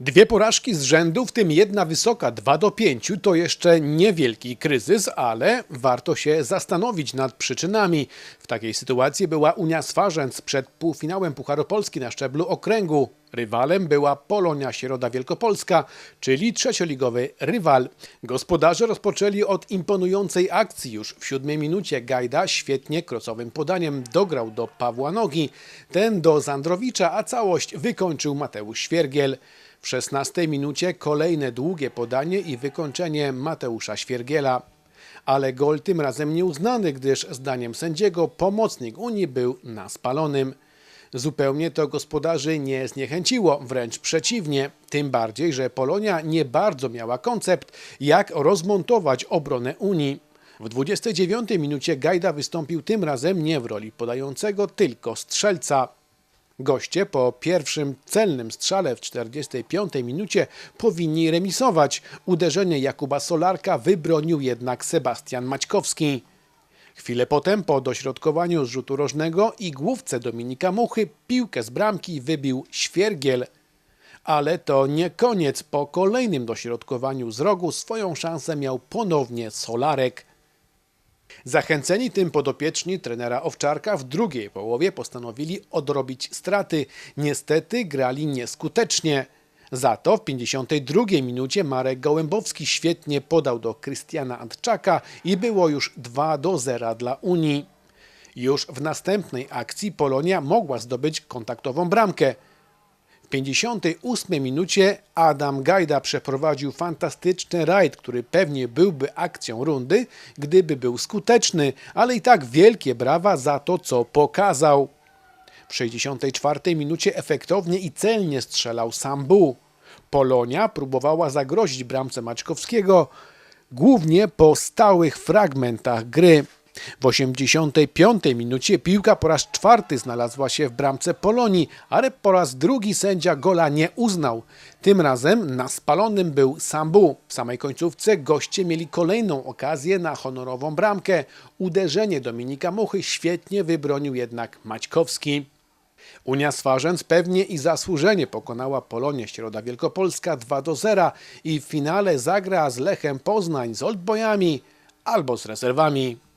Dwie porażki z rzędu, w tym jedna wysoka 2 do 5, to jeszcze niewielki kryzys, ale warto się zastanowić nad przyczynami. W takiej sytuacji była Unia Swarzędz przed półfinałem Pucharu Polski na szczeblu okręgu. Rywalem była Polonia Środa Wielkopolska, czyli trzecioligowy rywal. Gospodarze rozpoczęli od imponującej akcji. Już w siódmej minucie Gajda świetnie krocowym podaniem dograł do Pawła Nogi. Ten do Zandrowicza, a całość wykończył Mateusz Świergiel. W 16 minucie kolejne długie podanie i wykończenie Mateusza Świergiela. Ale gol tym razem nieuznany, gdyż zdaniem sędziego pomocnik Unii był na spalonym. Zupełnie to gospodarzy nie zniechęciło, wręcz przeciwnie. Tym bardziej, że Polonia nie bardzo miała koncept, jak rozmontować obronę Unii. W 29 minucie Gajda wystąpił tym razem nie w roli podającego, tylko strzelca. Goście po pierwszym celnym strzale w 45 minucie powinni remisować. Uderzenie Jakuba Solarka wybronił jednak Sebastian Maćkowski. Chwilę potem, po dośrodkowaniu z rzutu rożnego i główce Dominika Muchy, piłkę z bramki wybił Świergiel. Ale to nie koniec. Po kolejnym dośrodkowaniu z rogu swoją szansę miał ponownie Solarek. Zachęceni tym podopieczni trenera Owczarka w drugiej połowie postanowili odrobić straty. Niestety grali nieskutecznie. Za to w 52 minucie Marek Gołębowski świetnie podał do Krystiana Antczaka i było już 2 do 0 dla Unii. Już w następnej akcji Polonia mogła zdobyć kontaktową bramkę. W 58 minucie Adam Gajda przeprowadził fantastyczny rajd, który pewnie byłby akcją rundy, gdyby był skuteczny, ale i tak wielkie brawa za to, co pokazał. W 64 minucie efektownie i celnie strzelał Sambu. Polonia próbowała zagrozić bramce Maćkowskiego, głównie po stałych fragmentach gry. W 85 minucie piłka po raz czwarty znalazła się w bramce Polonii, ale po raz drugi sędzia gola nie uznał. Tym razem na spalonym był Sambu. W samej końcówce goście mieli kolejną okazję na honorową bramkę. Uderzenie Dominika Muchy świetnie wybronił jednak Maćkowski. Unia Swarzędz pewnie i zasłużenie pokonała Polonię Środa Wielkopolska 2 do 0 i w finale zagra z Lechem Poznań z Oldboyami albo z rezerwami.